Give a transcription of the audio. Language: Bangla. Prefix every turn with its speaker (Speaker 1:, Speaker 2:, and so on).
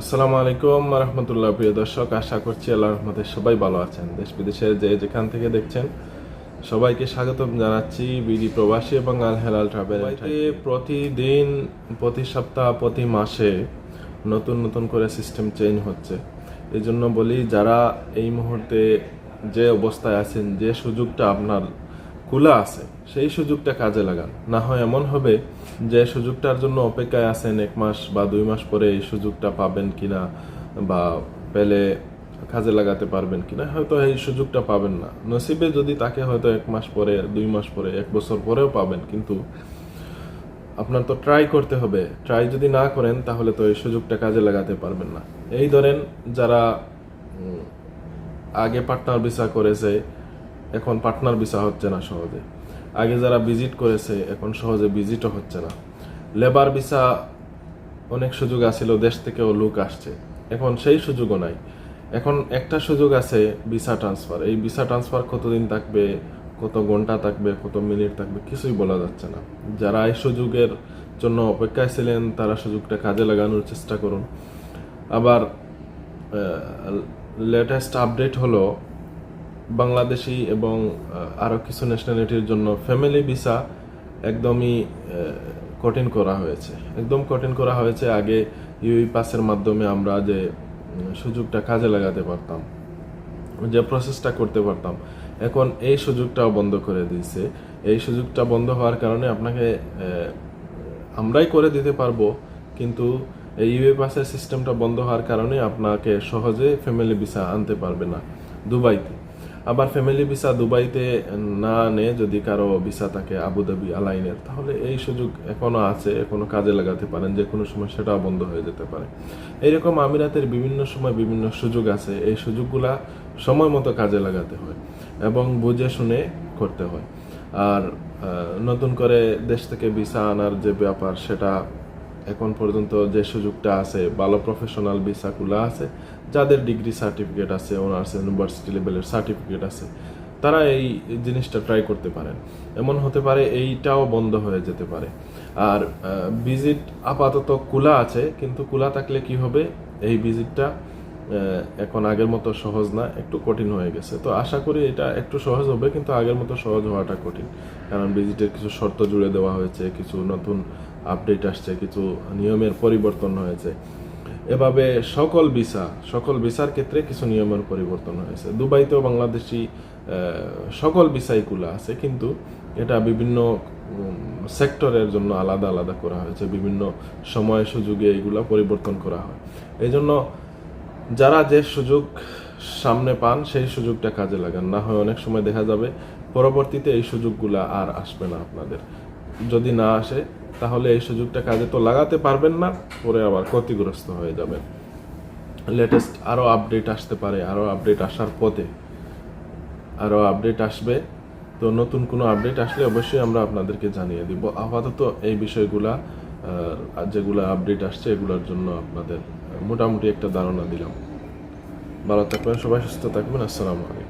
Speaker 1: আসসালামু আলাইকুম রহমতুল্লাহ প্রিয় দর্শক আশা করছি আল্লাহ রহমতে সবাই ভালো আছেন। দেশ বিদেশের যে যেখান থেকে দেখছেন সবাইকে স্বাগতম জানাচ্ছি বিডি প্রবাসী এবং আল হেলাল ট্রাভেল প্রতিদিন প্রতি সপ্তাহ প্রতি মাসে নতুন নতুন করে সিস্টেম চেঞ্জ হচ্ছে। এই জন্য বলি যারা এই মুহূর্তে যে অবস্থায় আছেন যে সুযোগটা আপনার খোলা আছে, সেই সুযোগটা কাজে লাগান। না হয় এমন হবে যে সুযোগটার জন্য অপেক্ষায় আছেন এক মাস বা দুই মাস পরে এই সুযোগটা পাবেন কিনা বা পেলে কাজে লাগাতে পারবেন কিনা, হয়তো এই সুযোগটা পাবেন না। নসিবে যদি তাকে হয়তো এক মাস পরে, দুই মাস পরে, এক বছর পরেও পাবেন, কিন্তু আপনার তো ট্রাই করতে হবে। ট্রাই যদি না করেন, তাহলে তো এই সুযোগটা কাজে লাগাতে পারবেন না। এই ধরেন যারা আগে পার্টনার ভিসা করেছে এখন পার্টনার ভিসা হচ্ছে না সহজে। আগে যারা ভিজিট করেছে, এখন সহজে ভিজিটও হচ্ছে না। লেবার ভিসা অনেক সুযোগ আছিল, দেশ থেকেও লোক আসছে। এখন সেই সুযোগও নাই। এখন একটা সুযোগ আছে ভিসা ট্রান্সফার এই ভিসা ট্রান্সফার কতদিন থাকবে, কত ঘণ্টা থাকবে, কত মিনিট থাকবে, কিছুই বলা যাচ্ছে না। যারা এই সুযোগের জন্য অপেক্ষায় ছিলেন, তারা সুযোগটা কাজে লাগানোর চেষ্টা করুন। আবার লেটেস্ট আপডেট হলো বাংলাদেশি এবং আরও কিছু ন্যাশনালিটির জন্য ফ্যামিলি ভিসা একদমই কঠিন করা হয়েছে। একদম কঠিন করা হয়েছে। আগে ইউই পাসের মাধ্যমে আমরা যে সুযোগটা কাজে লাগাতে পারতাম, যে প্রসেসটা করতে পারতাম, এখন এই সুযোগটাও বন্ধ করে দিয়েছে। এই সুযোগটা বন্ধ হওয়ার কারণে আপনাকে আমরাই করে দিতে পারব, কিন্তু এই ইউএ পাসের সিস্টেমটা বন্ধ হওয়ার কারণে আপনাকে সহজে ফ্যামিলি ভিসা আনতে পারবে না দুবাইতে। আবার ফ্যামিলি ভিসা দুবাইতে না আনে যদি কারও ভিসা থাকে আবুধাবি আলাইনের তাহলে এই সুযোগ এখনও আছে, এখনও কাজে লাগাতে পারেন যে কোনো সময় সেটাও বন্ধ হয়ে যেতে পারে। এইরকম আমিরাতের বিভিন্ন সময় বিভিন্ন সুযোগ আছে, এই সুযোগগুলা সময় মতো কাজে লাগাতে হয় এবং বুঝে শুনে করতে হয়। আর নতুন করে দেশ থেকে ভিসা আনার যে ব্যাপার, সেটা এখন পর্যন্ত যে সুযোগটা আছে, ভালো প্রফেশনাল ভিসাগুলো আছে, যাদের ডিগ্রি সার্টিফিকেট আছে অনার্স ইউনিভার্সিটি লেভেলের সার্টিফিকেট আছে, তারা এই জিনিসটা ট্রাই করতে পারেন। এমন হতে পারে এইটাও বন্ধ হয়ে যেতে পারে। আর ভিজিট আপাতত খোলা আছে, কিন্তু খোলা থাকলে কি হবে? এই ভিজিটটা এখন আগের মতো সহজ না, একটু কঠিন হয়ে গেছে। তো আশা করি এটা একটু সহজ হবে, কিন্তু আগের মতো সহজ হওয়াটা কঠিন। কারণ ভিজিটের কিছু শর্ত জুড়ে দেওয়া হয়েছে, কিছু নতুন আপডেট আসছে, কিছু নিয়মের পরিবর্তন হয়েছে। এভাবে সকল ভিসা সকল ভিসার ক্ষেত্রে কিছু নিয়মের পরিবর্তন হয়েছে। দুবাইতেও বাংলাদেশি সকল ভিসাইগুলো আছে, কিন্তু এটা বিভিন্ন সেক্টরের জন্য আলাদা আলাদা করা হয়েছে। বিভিন্ন সময় সুযোগে এগুলা পরিবর্তন করা হয়। এই জন্য যারা যে সুযোগ সামনে পান, সেই সুযোগটা কাজে লাগান। না হয় অনেক সময় দেখা যাবে পরবর্তীতে এই সুযোগগুলা আর আসবে না আপনাদের। যদি না আসে, তাহলে এই সুযোগটা কাজে তো লাগাতে পারবেন না, পরে আবার ক্ষতিগ্রস্ত হয়ে যাবেন। লেটেস্ট আরও আপডেট আসতে পারে আরও আপডেট আসার পথে। আরও আপডেট আসবে। তো নতুন কোনো আপডেট আসলে অবশ্যই আমরা আপনাদেরকে জানিয়ে দিব। আপাতত এই বিষয়গুলা আহ, যেগুলো আপডেট আসছে এগুলোর জন্য আপনাদের মোটামুটি একটা ধারণা দিলাম। ভালো থাকবেন সবাই সুস্থ থাকবেন আসসালামু আলাইকুম।